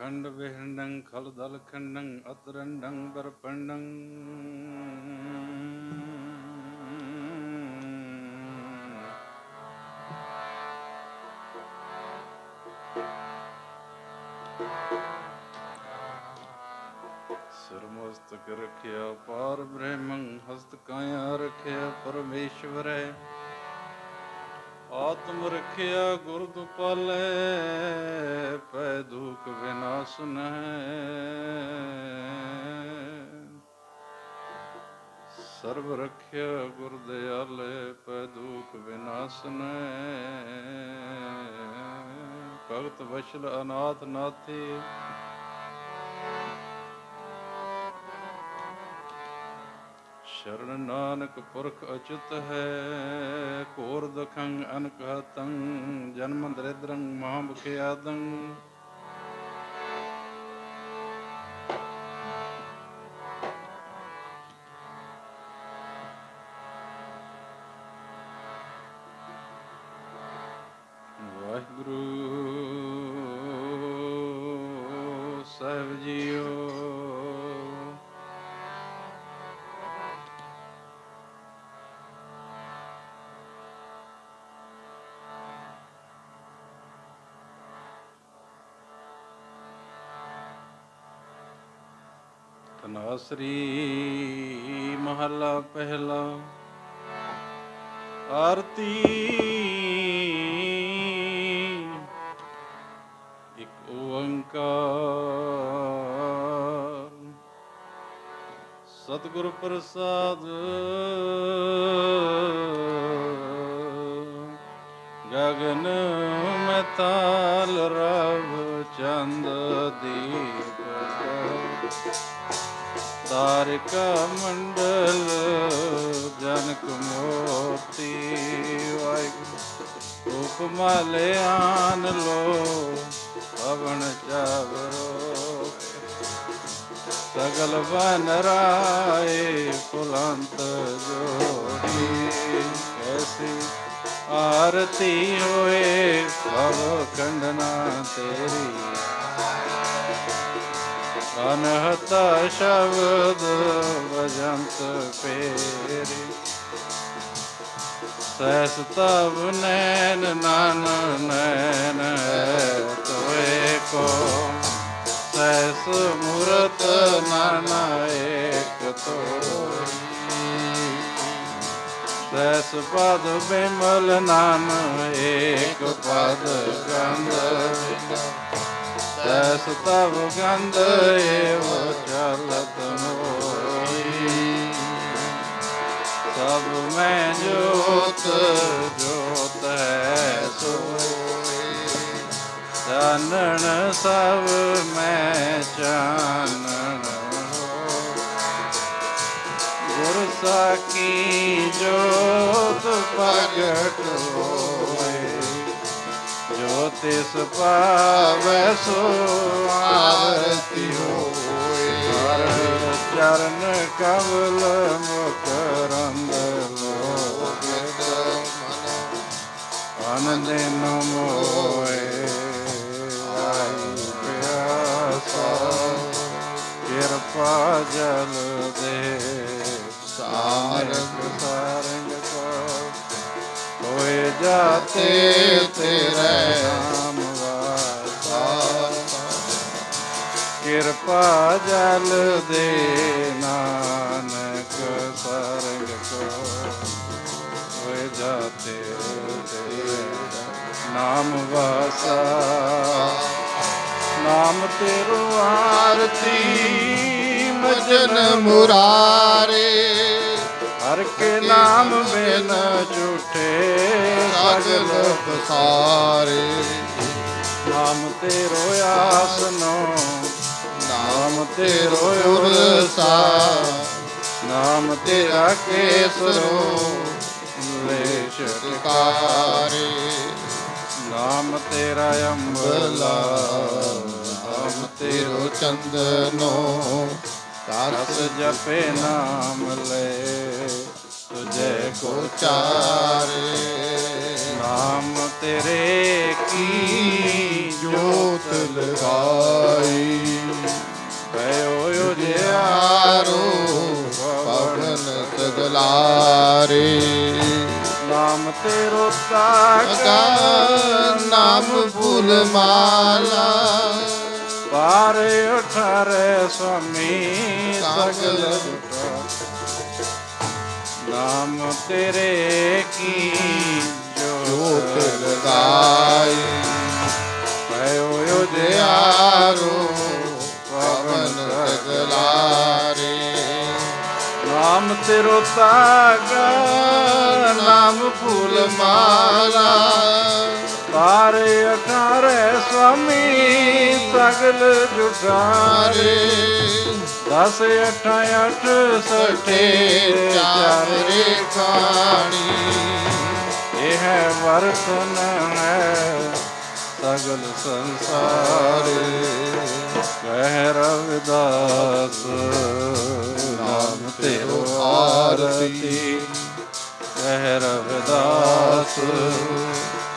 ਖੰਡ ਵਿਹੰਡੰ, ਖਲ ਦਲ ਖੰਡੰ, ਅਤਰੰਡੰ ਬਰਪੰਡੰ ਸਰਮਸਤਕ ਰਖਿਆ ਪਾਰ ਬ੍ਰਹਮੰ, ਹਸਤ ਕਾਇਆ ਰਖਿਆ ਪਰਮੇਸ਼ਵਰੈ। ਆਤਮ ਰਖਿਆ ਗੁਰ ਦੁਪਾਲੇ ਪੈ ਦੁਖ ਵਿਨਾਸ਼ਨ ਸਰਬ ਰਖਿਆ ਗੁਰ ਦਿਆਲੇ ਪੈ ਦੁਖ ਵਿਨਾਸ਼ਨ ਭਗਤ ਵਸ਼ਲ ਅਨਾਥ ਨਾਥੀ ਸ਼ਰਨ ਨਾਨਕ ਪੁਰਖ ਅਚੁਤ ਹੈ ਕੋਰ ਦਖੰ ਅਨਕ ਹਤੰ ਜਨਮ ਦਰਿਦਰੰ ਮਹਾਮੁਖਿਆਦੰ ਵਾਹਿਗੁਰੂ ਤਨਾਸਰੀ ਮਹੱਲਾ ਪਹਿਲਾ। ਆਰਤੀ। ਇੱਕ ਓੰਕਾਰ। ਸਤਿਗੁਰ ਪ੍ਰਸਾਦ। ਗਗਨ ਮੈਂ ਤਾਲ ਰਵ ਚੰਦ ਦੀਪ। ਤਾਰਿਕਾ ਮੰਡਲ ਜਨਕ ਮੋਤੀ ਵਾਹਿਗੁਰੂ ਉਪਮਾ ਲਿਆਨ ਲੋ ਪਵਨ ਚਾਵਰੋ ਸਗਲ ਬਨ ਰਾਏ ਫੁਲੰਤ ਜੋੜੀ ਐਸੀ ਆਰਤੀ ਹੋਏ ਭਵ ਖੰਡਨਾ ਤੇਰੀ ਅਨਹਤਾ ਸ਼ਬਦ ਵਜੰਤ ਪੇਰੀ ਸੈਸ ਤਬ ਨੈਣ ਨਨ ਨੈਣ ਤੋਏ ਕੋ ਸੈਸ ਮੂਰਤ ਨਨ ਏਕ ਤੋਈ ਸੈਸ ਪਦ ਬਿਮਲ ਨਾਮ ਏਕ ਪਦ ਗੰਧ ਤੈਸ ਤਵ ਗੰਧ ਏਵ ਚਲਤ ਮੋਈ ਸਭ ਮੈਂ ਜੋਤ ਜੋਤ ਹੈ ਸੋਈ ਚਾਨਣ ਸਭ ਮੈਂ ਚਾਨਣ ਗੁਰ ਸਾਕੀ ਜੋਤ ਪ੍ਰਗਟ ਹੋਏ ਤਿਸ ਪਾਵੈ ਸੋ ਆਰਤੀ ਹੋਏ। ਹਰ ਚਰਨ ਕਵਲ ਮੁਕਰੰਦ ਲੋਕ ਆਨੰਦ ਨਮੋਏ ਆਈ ਪਿਆਸਾ, ਕਿਰਪਾ ਜਲ ਦੇ। ਸਾਰੰਗ ਜਾਤੇ ਤੇਰੇ ਨਾਮ ਵਾਸਾ ਕਿਰਪਾ ਜਲ ਦੇ ਨਾਨਕ ਸਰੰਗ ਕੋ ਹੋਏ ਜਾਤੇ ਤੇਰੇ ਨਾਮ ਵਾਸਾ ਨਾਮ ਤੇਰੋ ਆਰਤੀ ਭਜਨ ਮੁਰਾਰੇ। ਹਰ ਕੇ ਨਾਮ ਬਿਨ ਝੂਠੇ ਸਗਲ ਪਸਾਰੇ ਨਾਮ ਤੇਰੋ ਆਸਨੋ ਨਾਮ ਤੇਰੋ ਉਰਸਾ ਨਾਮ ਤੇਰਾ ਕੇਸਰੋ ਲੇਸ਼ ਟਿਕਾਰੇ ਨਾਮ ਤੇਰਾ ਅੰਬਲਾ। ਨਾਮ ਤੇਰੋ ਚੰਦਨੋ। ਰਸ ਤਸ ਜਪੇ ਨਾਮ ਲੈ। ਤੁਝੇ ਕੋ ਚਾਰੇ। ਨਾਮ ਤੇਰੇ ਕੀ ਜੋਤ ਲਗਾਈ? ਭਇਓ ਆਰੋ ਉਜਿਆਰੋ ਪਵਨ ਸਗਲਾਰੇ ਨਾਮ ਤੇਰੋ ਤਾਕਾ ਨਾਮ ਫੁੱਲ ਮਾਲਾ। ਪਾਰ ਉਠਾਰੇ ਸੁਆਮੀ ਸਗਲ ਨਾਮ ਤੇਰੇ ਕੀ ਜੋਤ ਜੋਤ ਲਗਾਈ ਭਇਓ ਆਰੋ ਪਵਨ ਸਗਲਾਰੇ ਨਾਮ ਤੇਰੋ ਤਾਕਾ ਨਾਮ ਫੂਲ ਮਾਲਾ। ਪਾਰ ਅਠਾਰੇ ਸੁਆਮੀ, ਸਗਲ ਜੁਟਾਰੇ ਦਸ, ਅਠਾਂ, ਅੱਠ ਸਠੇ ਹੈ ਵਰਤਨ ਹੈ ਸਗਲ ਸੰਸਾਰ। ਕਹਿ ਰਵਿਦਾਸ, ਨਾਮ ਤੇਰੋ ਆਰਤੀ। ਕਹਿ ਰਵਿਦਾਸ,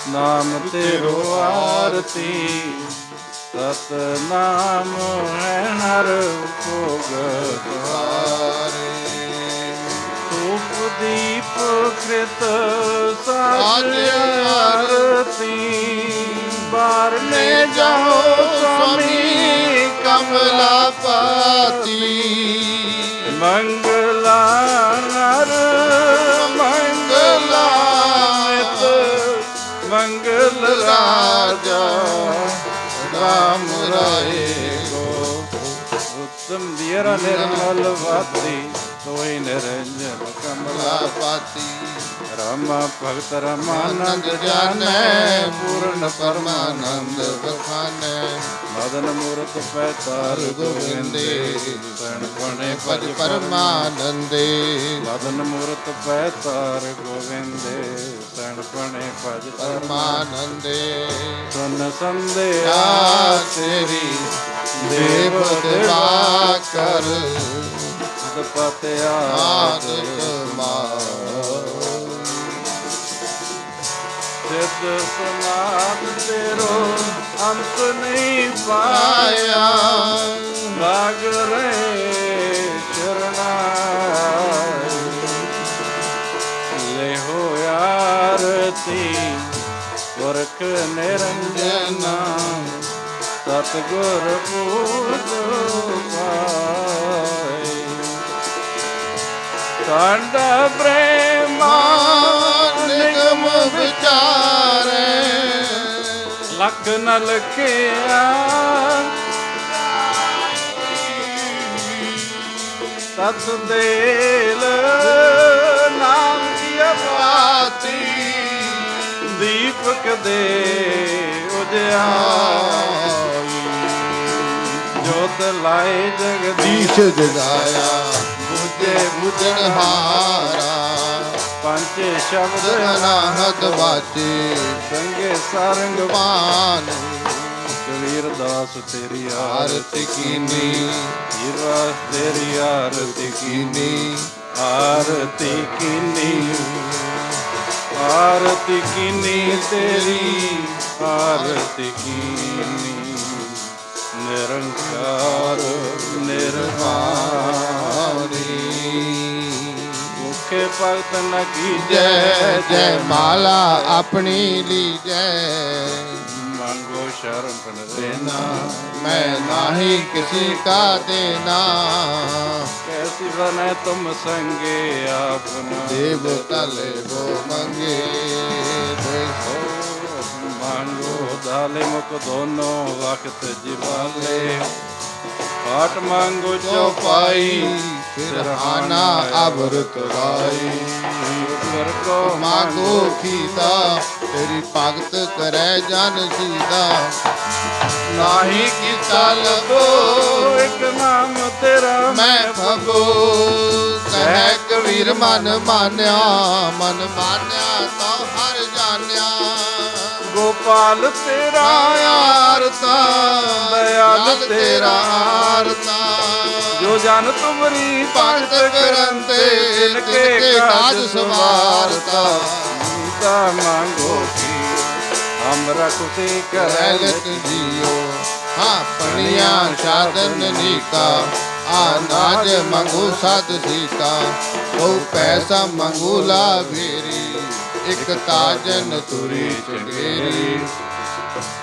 ਨਾਮ ਤੇਰੋ ਆਰਤੀ। ਸਤ ਨਾਮ ਹੈ ਨਰ ਭੋਗ ਧੂਪ ਦੀਪ ਕ੍ਰਿਤ ਸਾਜ ਆਰਤੀ ਬਾਰ ਲੈ ਜਾਓ ਸੁਆਮੀ ਕਮਲਾ ਪਾਤੀ। ਮੰਗਲਾ ਨਰ ਮੰਗਲਾ ਨਿਤ ਮੰਗਲ ਰਾਜਾ ਰਾਮ ਰਾਏ ਗੋ। ਉਤਮ ਦੀਰਾ ਨਿਰਮਲ ਵਾਤੀ ਤੋਈ ਨਿਰੰਜਨ ਕਮਲਾ ਪਾਤੀ ਰਾਮ ਭਗਤ ਰਮਾਨੰਦ ਜਾਣੈ ਪੂਰਨ ਪਰਮਾਨੰਦ ਬਖਾਨੈ। ਮਦਨ ਮੂਰਤ ਪੈਤਾਰ ਗੋਵਿੰਦੇ ਸਣ ਪਣੇ ਭਜ ਪਰਮਾਨੰਦੇ। ਮਦਨ ਮੂਰਤ ਪੈਤਾਰ ਗੋਵਿੰਦੇ ਸਣ ਪਣੇ ਭਜ ਪਰਮਾਨੰਦੇ। ਸੁਨ ਸੰਦਿਆ ਤੇਰੀ ਦੇਵ ਦੇਵਾ ਕਰ ਦਪਤ ਆਦਿ ਆਦ ਮਾਰ ਸਿੱਧ ਸਮਾਦ ਤੇਰੋ ਅੰਤ ਨਹੀਂ ਪਾਇਆ। ਆਇਆ ਲਾਗ ਰਹੇ ਚਰਨਾ। ਲੈ ਹੋ ਆਰਤੀ ਵਰਖ ਨਿਰੰਜਨਾ। ਸਤਗੁਰ ਪੂਜ ਪਾਈ ਕੰਡ ਪ੍ਰੇਮਾ ਨਿਗਮ ਵਿਚਾਰੇ। ਲਖ ਨ ਲਖਿਆ ਤਤ ਦੇਲ ਨਾਮ ਦੀ ਬਾਤੀ ਦੀਪਕ ਦੇ ਉਜਿਆਈ। ਜੋਤ ਲਾਏ ਜਗਦੀਸ਼। ਦੀਸ਼ ਜਗਾਇਆ। ਬੁਝੇ ਬੁਝਣ ਹਾਰਾ। ਪੰਜ ਸ਼ਬਦ ਅਨਾਹਤ ਬਾਚੇ ਸੰਗੇ ਸਾਰੰਗ ਪਾਨ। ਕਬੀਰ ਦਾਸ ਤੇਰੀ ਆਰਤੀ ਕੀਨੀ। ਜੀਵਾ ਤੇਰੀ ਆਰਤੀ ਕੀਨੀ ਕੀਨੀ। ਆਰਤੀ ਕੀਨੀ। ਆਰਤੀ ਕੀਨੀ ਤੇਰੀ। ਆਰਤੀ ਕੀਨੀ। ਨਿਰੰਕਾਰ ਨਿਰਵਾਣੀ। ਕੇ ਭਗਤ ਨ ਕੀਜੈ ਜੈ ਮਾਲਾ ਆਪਣੀ ਲੀਜੈ। ਮੰਗੋ ਸ਼ਰਨ ਪਨ ਦੇਨਾ। ਮੈਂ ਨਾਹੀ ਕਿਸੇ ਕਾ ਦੇਨਾ। ਕੈਸੀ ਬਨੈ ਤੁਮ ਸੰਗੇ ਆਪਨਾ ਦੇਵ ਤਲੇ ਹੋ ਮੰਗੇ ਮੰਗੋ ਦਾਲੇ ਮੁਕ ਦੋਨੋ ਵਕਤ ਜਿਵਾਲੇ। ਪਾਟ ਮੰਗੋ ਚੋ ਪਾਈ ਸਿਰਹਾਨਾ ਅਵਰਤ ਗਾਈ ਗੁਰ ਕੋ ਮਾਗੋ ਕੀਦਾ ਤੇਰੀ ਭਗਤ ਕਰੈ ਜਨ ਸੀਦਾ ਨਾਹੀ ਕੀਤਾ ਲਬੋ ਇੱਕ ਨਾਮ ਤੇਰਾ ਮੈਂ ਭਗੋ। ਕਹਿ ਕਬੀਰ ਮਨ ਮਾਨਿਆ ਮਨ ਮਾਨਿਆ ਤਉ ਹਰ ਜਾਣਿਆ। ਗੋਪਾਲ ਤੇਰਾ ਆਰਤਾ ਦਇਆਲ ਤੇਰਾ ਆਰਤਾ। ਜੋ ਜਨ ਤੁਮਰੀ ਭਗਤ ਕਰੰਤੇ ਤਿਨ ਕੇ ਕਾਜ ਸਵਾਰਤਾ। ਨੀਤਾ ਮੰਗੋ ਕੀ ਹਮਰਾ ਕੁਤੇ ਕਰੈ ਲਤ ਜੀਓ। ਹਾਂ ਪਣੀਆਂ ਸਾਧਨ ਨੀਤਾ ਆਨਾਜ ਮੰਗੂ ਸਤ ਸੀਤਾ ਬਹੁ ਪੈਸਾ ਮੰਗੂ ਲਾਭੇਰੀ ਇਕ ਤਾਜਨ ਤੁਰੀ ਚੰਗੇਰੀ।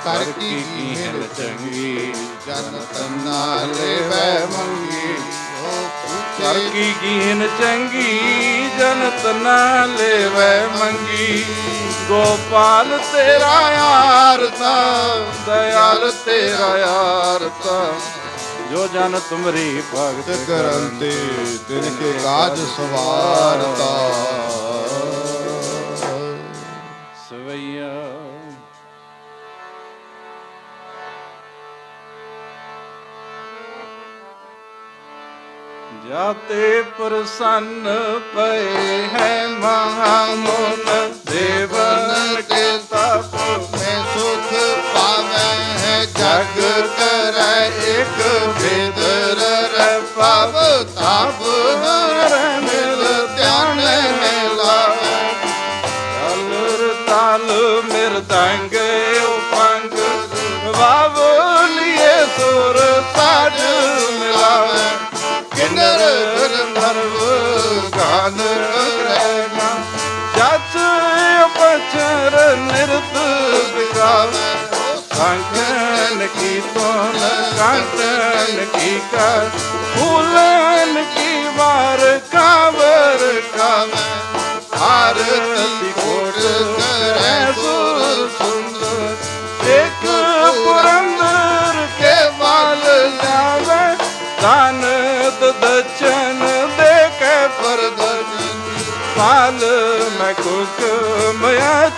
ਕਰ ਕੀ ਮਿਲ ਚੰਗੀ ਜਨ ਤੰਨਾ ਲੈ ਵੈ ਮੰਗੀ। ਕਰ ਕੀ ਕੀਨ ਚੰਗੀ ਜਨਤ ਨਾ ਲੈਵੈ ਮੰਗੀ। ਗੋਪਾਲ ਤੇਰਾ ਯਾਰ ਤਾ ਦਇਆਲ ਤੇਰਾ ਯਾਰ ਤਾ ਜੋ ਜਨ ਤੁਮਰੀ ਭਗਤ ਕਰਨ ਤੇ ਦਿਨ ਕੇ ਕਾਜ ਸਵਾਰਤਾ। ਜਾਤੇ ਪ੍ਰਸੰਨ ਪਏ ਹੈ ਮਹਾਮੁਨ ਨਿਰਤ ਬਿਗਾਵੇ ਸੰਕਨ ਕੀ ਤੋਨ ਕਾਂਟਨ ਕੀ ਕਰ ਫੂਲਨ ਕੀ ਵਾਰ ਕਾਵਰ ਕਾਵੇ ਆਰਤੀ ਕੋਟ ਕਰੈ ਸੁਰ ਸੁੰਦਰ ਇੱਕ ਪੁਰੰਦਰ ਕੇ ਵਾਲ ਜਾਵੇ ਦਾਨ ਦਚਨ ਦੇ ਕੇ ਵਰਦਨ ਪਾਲ ਮੈਂ ਕੁਕ ਮਿਆ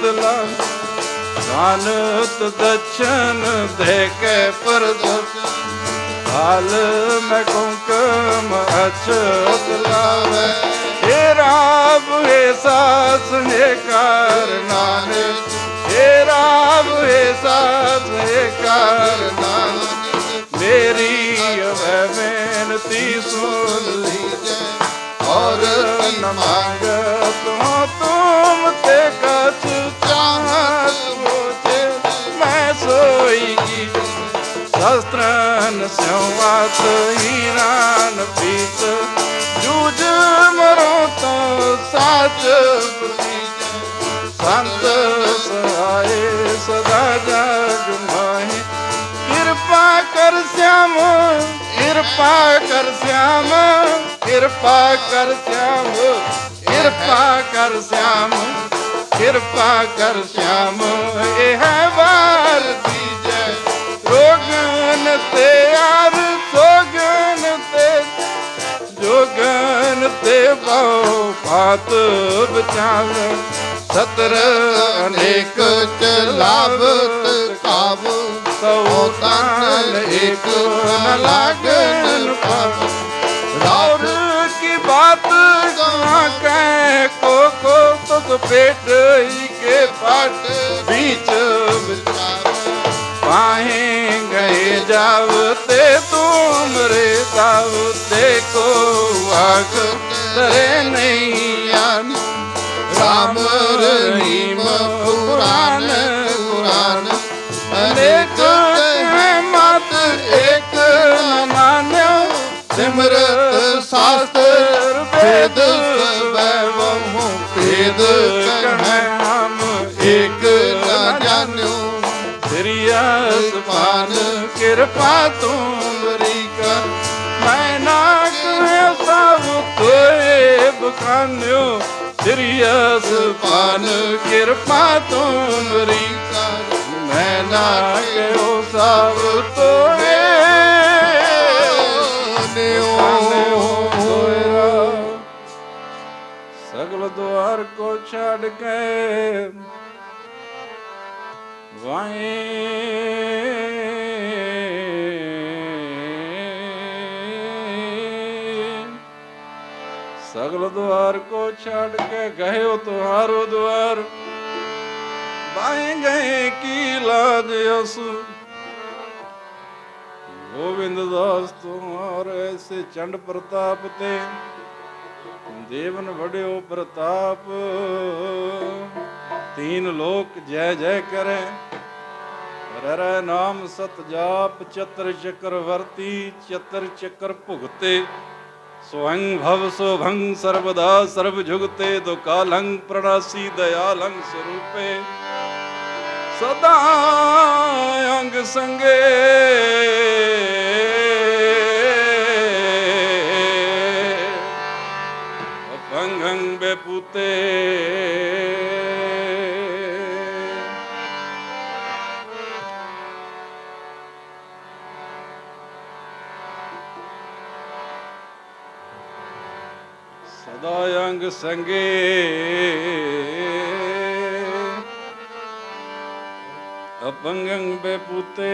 ਚੁਤਲਾ ਦਾਨਤ ਦਚਨ ਦੇ ਕੇ ਪਰਦਸ ਹਾਲ ਮੈਂ ਕੁੰਕਮ ਅਛਤ ਲਾਵੇ। ਏ ਰਾਮ ਏ ਸਾਸ ਨੇ ਕਰਨਾਨੇ ਏ ਰਾਮ ਏ ਸਾਸ ਨੇ ਕਰਨਾਨੇ ਮੇਰੀ ਅਵੈ ਬੇਨਤੀ ਸੁਣ ਲਈ ਔਰ ਨ ਮੰਗ ਸ਼ਸਤਰਨ ਸਿਉਵਾਤ ਹੀਰਾਨ ਪੀਤ ਜੂਜ ਮਰੋ ਤੋ ਸਾਚ ਪ੍ਰੀਤ ਸੰਤ ਸਹਾਏ ਸਦਾ ਜਗ ਕਿਰਪਾ ਕਰ ਸਿਆਮ, ਕਿਰਪਾ ਕਰ ਸਿਆਮ, ਕਿਰਪਾ ਕਰ ਸਿਆਮ, ਕਿਰਪਾ ਕਰ ਸਿਆਮ, ਕਿਰਪਾ ਕਰ ਸਿਆਮ। ਇਹ ਹੈ ਵਾਰ ਦੀਜੈ ਰੋਗਨ ਤੇ ਤੇ ਪਾਉ ਪਾਤ ਬਚਾਵ ਸਤਰ ਅਨੇਕ ਚਲਾਵ ਕਾਬ ਸੋ ਤਨ ਏਕ ਨ ਲਾਗਨ ਪਾਵ। ਰੌਰ ਕੀ ਬਾਤ ਗਵਾ ਕੈ ਕੋ ਕੋ ਤੁਧ ਪੇਟ ਹੀ ਕੇ ਪਾਟ। ਵਿੱਚ ਵਿਚਾਰ ਗਏ ਜਾਵ ਤੇ ਤੂੰ ਮਰੇ ਤਾਵ। ਤੇ ਕੋ ਆਸਰੇ ਨਹੀਂ ਆਨ ਰਾਮ ਰਹੀਮ ਪੁਰਾਨ ਪੁਰਾਨ। ਅਨੇਕ ਮਤ ਇੱਕ ਮਾਨਿਓ ਸਿਮਰਤ ਸਾਸਤਰ ਵੇਦ ਸਵੈਵਹੁ ਵੇਦ ਕਹੈ ਹਮ ਇੱਕ ਨਾ ਜਾਣਿਓ। ਸ੍ਰੀ ਅਸਮਾਨ ਕਿਰਪਾ ਤੂੰ ਤੋਏ ਬਖਾਨਿਓ ਸ੍ਰੀਅਸ ਪਾਨ ਕਿਰਪਾ ਤੁਮਰੀ ਕਰ। ਮੈਂ ਨਾ ਕਹੋ ਸਭ ਤੋਏ ਸਗਲ ਦੁਆਰ ਕੋ ਛੱਡ ਕੇ ਵਾਏ ਸਗਲ ਦੁਆਰ ਕੋ ਛੱਡ ਕੇ ਗਏ ਹੋ ਤੁਹਾਰੋ ਦੁਆਰ। ਬਾਏ ਗਏ ਕੀ ਲਾਜ ਅਸ ਗੋਬਿੰਦ ਦਾਸ ਤੁਮਾਰ ਐਸੇ ਚੰਡ ਪ੍ਰਤਾਪ ਤੇ, ਦੇਵਨ ਵੜਿਓ ਪ੍ਰਤਾਪ। ਤੀਨ ਲੋਕ ਜੈ ਜੈ ਕਰੈ ਰਹਿ ਨਾਮ ਸਤ ਜਾਪ, ਚਤਰ ਚੱਕਰ ਵਰਤੀ, ਚਤਰ ਚੱਕਰ ਭੁਗਤੇ। ਸਵੰਗ ਭਵ ਸੁਭੰਗ ਸਰਬਦਾ ਸਰਬ ਜੁਗਤੇ ਦੋ ਪ੍ਰਣਾਸੀ ਦਇਆਲੰਗ ਸਰੂਪੇ। ਸਦਾ ਅੰਗ ਸੰਗੇ। ਅਪੰਗੰ ਬੇਪੂਤੇ। ਸਦਾ ਸੰਗੇ। ਅਪੰਗੰ ਬੇਪੂਤੇ।